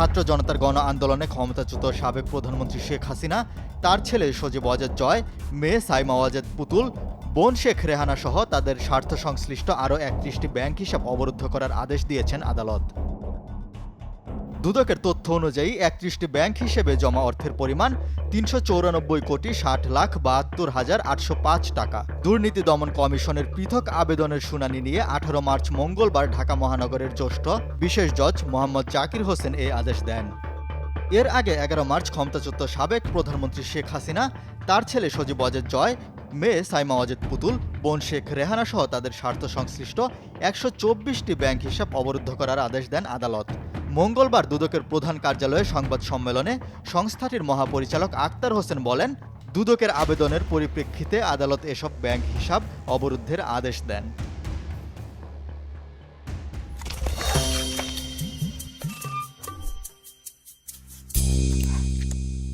ছাত্র জনতার গণ আন্দোলনে ক্ষমতাচ্যুত সাবেক প্রধানমন্ত্রী শেখ হাসিনা, তার ছেলে সজীব ওয়াজেদ জয়, মেয়ে সাইমা ওয়াজেদ পুতুল, বোন শেখ রেহানা সহ তাদের স্বার্থ সংশ্লিষ্ট আরও একত্রিশটি ব্যাংক হিসাব অবরুদ্ধ করার আদেশ দিয়েছেন আদালত। দুদকের তথ্য অনুযায়ী একত্রিশটি ব্যাংক হিসেবে জমা অর্থের পরিমাণ তিনশো চৌরানব্বই কোটি ষাট লাখ বাহাত্তর হাজার আটশো পাঁচ টাকা। দুর্নীতি দমন কমিশনের পৃথক আবেদনের শুনানি নিয়ে আঠারো মার্চ মঙ্গলবার ঢাকা মহানগরের জ্যেষ্ঠ বিশেষ জজ মোহাম্মদ জাকির হোসেন এই আদেশ দেন। এর আগে এগারো মার্চ ক্ষমতাচ্যুত সাবেক প্রধানমন্ত্রী শেখ হাসিনা, তার ছেলে সজীব ওয়াজেদ জয়, মেয়ে সাইমা ওয়াজেদ পুতুল, বোন শেখ রেহানা সহ তাদের স্বার্থ সংশ্লিষ্ট একশো ব্যাংক হিসাব অবরুদ্ধ করার আদেশ দেন আদালত। মঙ্গলবার দুদকের প্রধান কার্যালয়ে সংবাদ সম্মেলনে সংস্থাটির মহাপরিচালক আক্তার হোসেন বলেন, দুদকের আবেদনের পরিপ্রেক্ষিতে আদালত এসব ব্যাংক হিসাব অবরুদ্ধের আদেশ দেন।